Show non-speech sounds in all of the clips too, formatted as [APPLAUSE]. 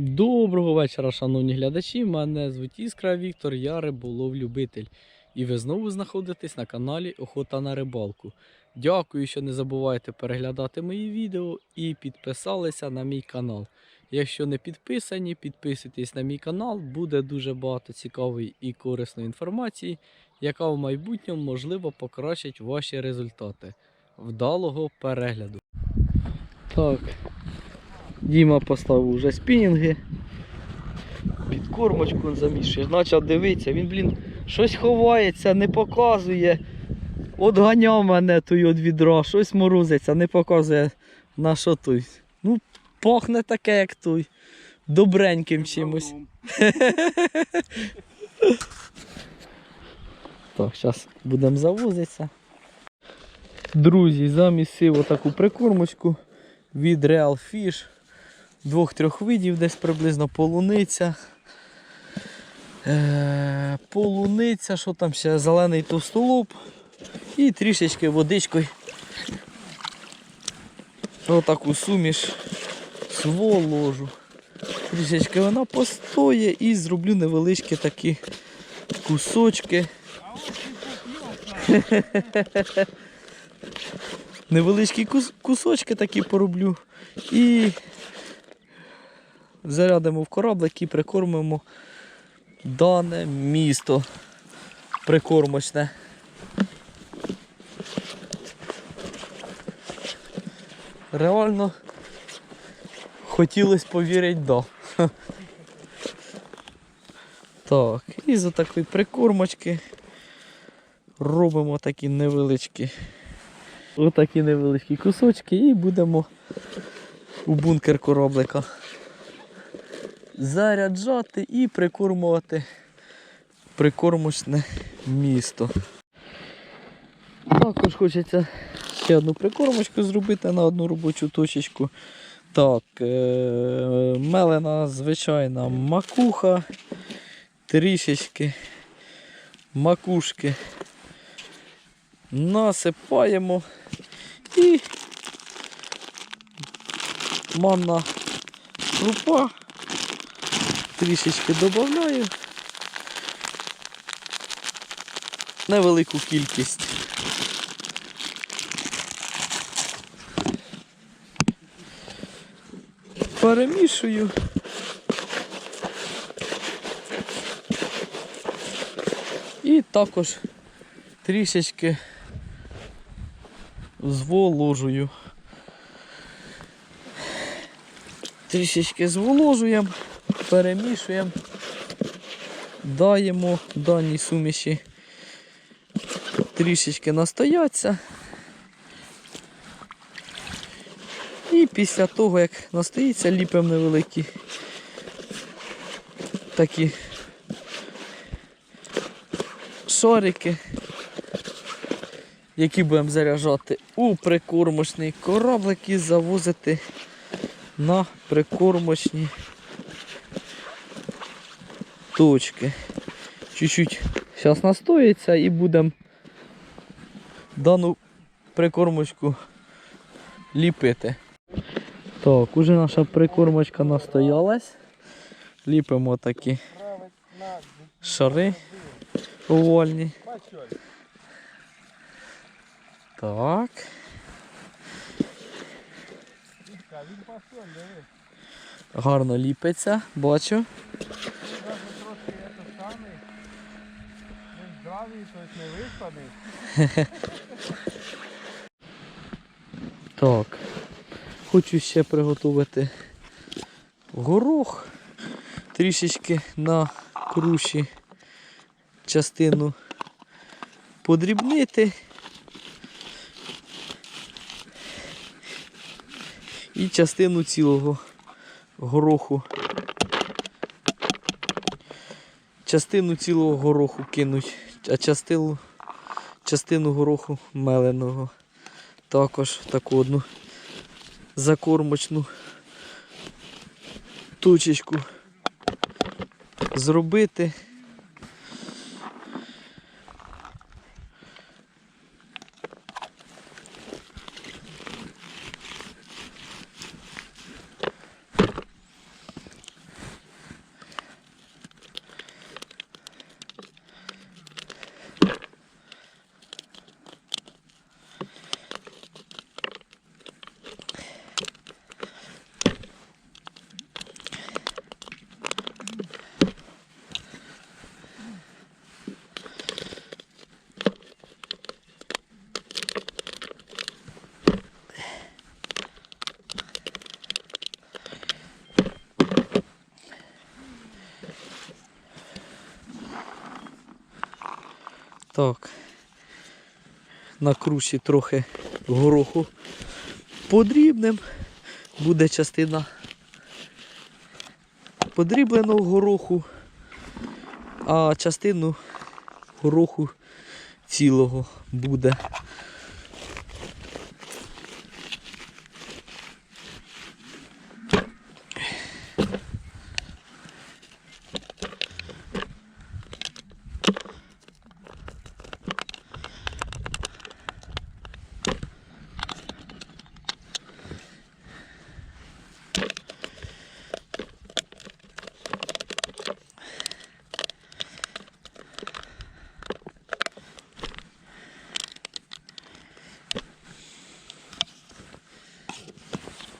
Доброго вечора, шановні глядачі. Мене звуть Іскра Віктор, я риболов-любитель. І ви знову знаходитесь на каналі Охота на рибалку. Дякую, що не забувайте переглядати мої відео і підписалися на мій канал. Якщо не підписані, підписуйтесь на мій канал, буде дуже багато цікавої і корисної інформації, яка в майбутньому можливо покращить ваші результати. Вдалого перегляду. Так, Діма поставив уже спінінги. Під кормочку замішує. Почав дивитися, він, блін, щось ховається, не показує. От ганяв мене той від відра, щось морозиться, не показує на що той. Ну, пахне таке, як той. Добреньким чимось. [LAUGHS] Так, зараз будемо завозитися. Друзі, замісив отаку прикормочку від Real Fish. Двох-трьох видів, десь приблизно полуниця. Е, полуниця, що там ще, зелений товстолоб і трішечки водичкою. Отаку суміш своложу. Трішечки вона постоє і зроблю невеличкі такі кусочки. [LAUGHS] Невеличкі кус- кусочки такі пороблю. І зарядимо в кораблик і прикормимо дане місто прикормочне. Реально хотілося повірити да. [LAUGHS] Так, і за такої прикормочки робимо такі невеличкі. Отакі невеличкі кусочки і будемо у бункер кораблика заряджати і прикормувати прикормочне місто. Також хочеться ще одну прикормочку зробити на одну робочу точечку. Так, е- мелена звичайна макуха, трішечки макушки насипаємо і манна крупа трішечки додаю. Невелику кількість. Перемішую. І також трішечки зволожую. Трішечки зволожуємо, перемішуємо, даємо даній суміші трішечки настояться. І після того, як настоїться, ліпимо невеликі такі шарики, які будемо заряджати у прикормочний кораблик і завозити на прикормочні точки. Чуть-чуть зараз настоїться і будемо дану прикормочку ліпити. Так, уже наша прикормочка настоялась. Ліпимо такі шари овальні. Так. Гарно ліпиться, бачу. Здравий, тобто не виспаний. Так. Хочу ще приготувати горох. Трішечки на круші частину подрібнити. І частину цілого гороху. Частину цілого гороху кинуть, частину, частину гороху меленого. Також таку одну закормочну тучечку зробити. Так. На круші трохи гороху подрібним. Буде частина подрібленого гороху, а частину гороху цілого буде.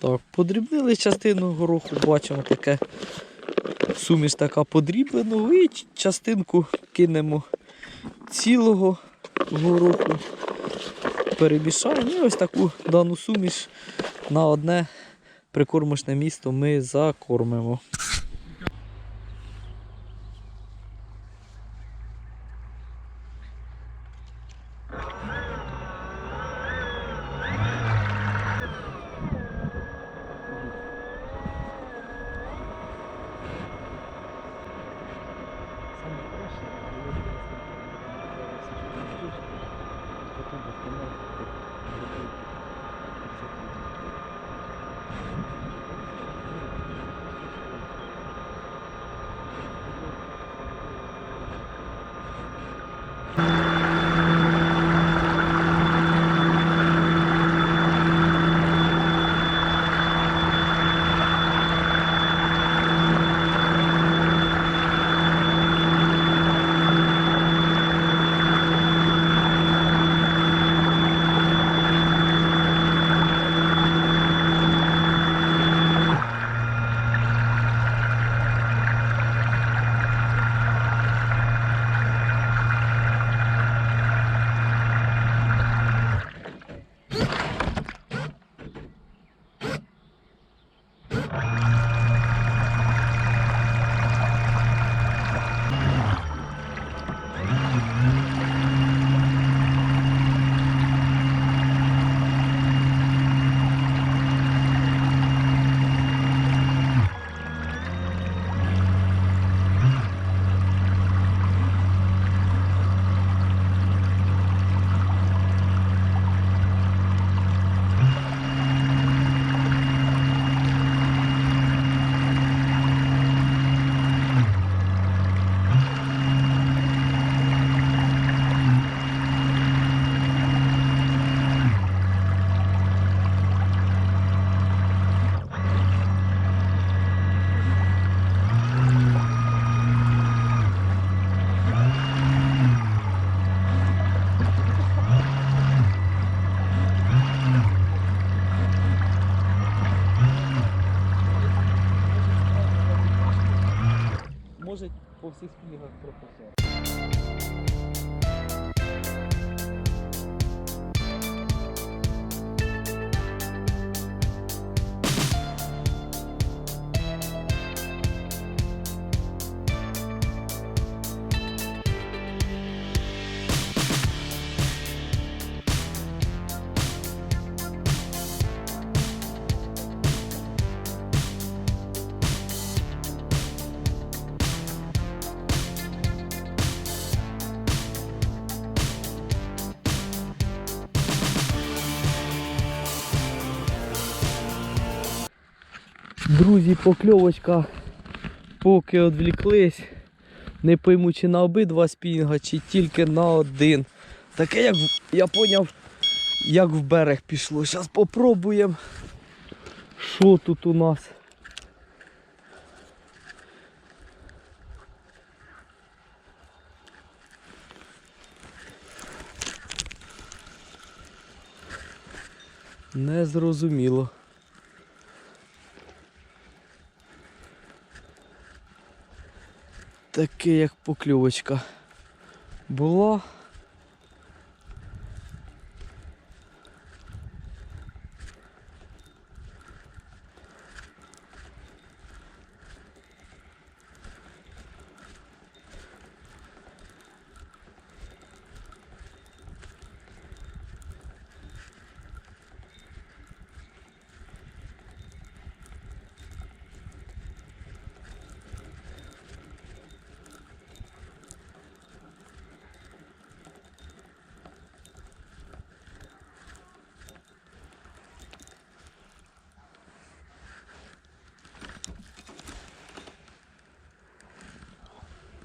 Так, подрібнили частину гороху, бачимо таке суміш така подрібленого і частинку кинемо цілого гороху. Перемішаємо і ось таку дану суміш на одне прикормочне місто ми закормимо. Може по всіх книгах професор. Друзі, покльовочка, поки відвліклись. Не пойму, чи на обидва спінга, чи тільки на один. Таке, як я поняв, як в берег пішло. Зараз попробуємо. Що тут у нас? Незрозуміло. Таке як покльовочка була.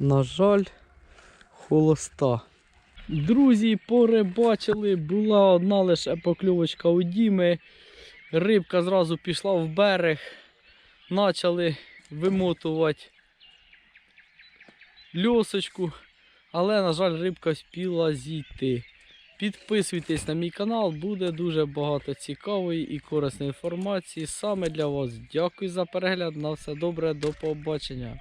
На жаль, холоста. Друзі, порибачили, була одна лише покльовочка у Діми. Рибка зразу пішла в берег. Почали вимотувати льосочку, але, на жаль, рибка спіла зійти. Підписуйтесь на мій канал, буде дуже багато цікавої і корисної інформації саме для вас. Дякую за перегляд. На все добре, до побачення.